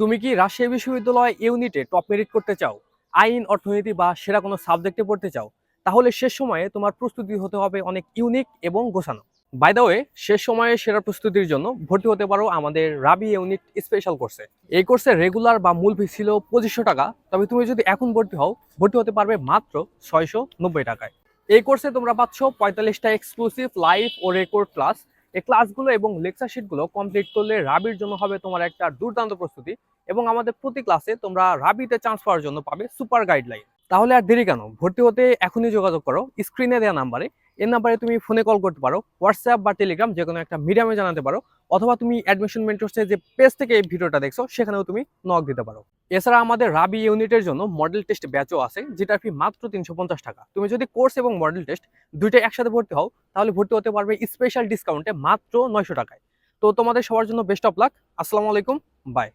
তুমি কি রাজশাহী বিশ্ববিদ্যালয় ইউনিটে টপ মেরিট করতে চাও? আইন, অর্থনীতি বা সেরা কোনো সাবজেক্টে পড়তে চাও? তাহলে শেষ সময়ে তোমার প্রস্তুতি হতে হবে অনেক ইউনিক এবং গোছানো। বাই ওয়ে শেষ সময়ে সেরা প্রস্তুতির জন্য ভর্তি হতে পারো আমাদের রাবি ইউনিট স্পেশাল কোর্সে এই কোর্সে রেগুলার বা মূল ফি ছিল পঁচিশশো টাকা, তবে তুমি যদি এখন ভর্তি হও, ভর্তি হতে পারবে মাত্র ছয়শো নব্বই টাকায়। এই কোর্সে তোমরা পাচ্ছ পঁয়তাল্লিশটা এক্সক্লুসিভ লাইভ ও রেকর্ড ক্লাস এই ক্লাসগুলো এবং লেকচার শিটগুলো কমপ্লিট করলে রাবির জন্য হবে তোমার একটা দুর্দান্ত প্রস্তুতি এবং আমাদের প্রতি ক্লাসে তোমরা রাবিতে চান্স পাওয়ার জন্য পাবে সুপার গাইডলাইন তাহলে আর দেরি কেন? ভর্তি হতে এখনই যোগাযোগ করো স্ক্রিনে দেওয়া নাম্বারে এই নাম্বারে তুমি ফোনে কল করতে পারো হোয়াটসঅ্যাপ বা টেলিগ্রাম যে কোনো একটা মিডিয়ামে জানাতে পারো, অথবা তুমি অ্যাডমিশন মেন্টরসের যে পেজ থেকে এই ভিডিওটা দেখছ, সেখানেও তুমি নক দিতে পারো। এছাড়া আমাদের রাবি ইউনিটের জন্য মডেল টেস্ট ব্যাচও আছে যেটার ফি মাত্র তিনশো পঞ্চাশ টাকা। তুমি যদি কোর্স এবং মডেল টেস্ট দুইটা একসাথে ভর্তি হও, তাহলে ভর্তি হতে পারবে স্পেশাল ডিসকাউন্টে মাত্র নয়শো টাকায়। তো তোমাদের সবার জন্য বেস্ট অফ লাক আসসালামু আলাইকুম বাই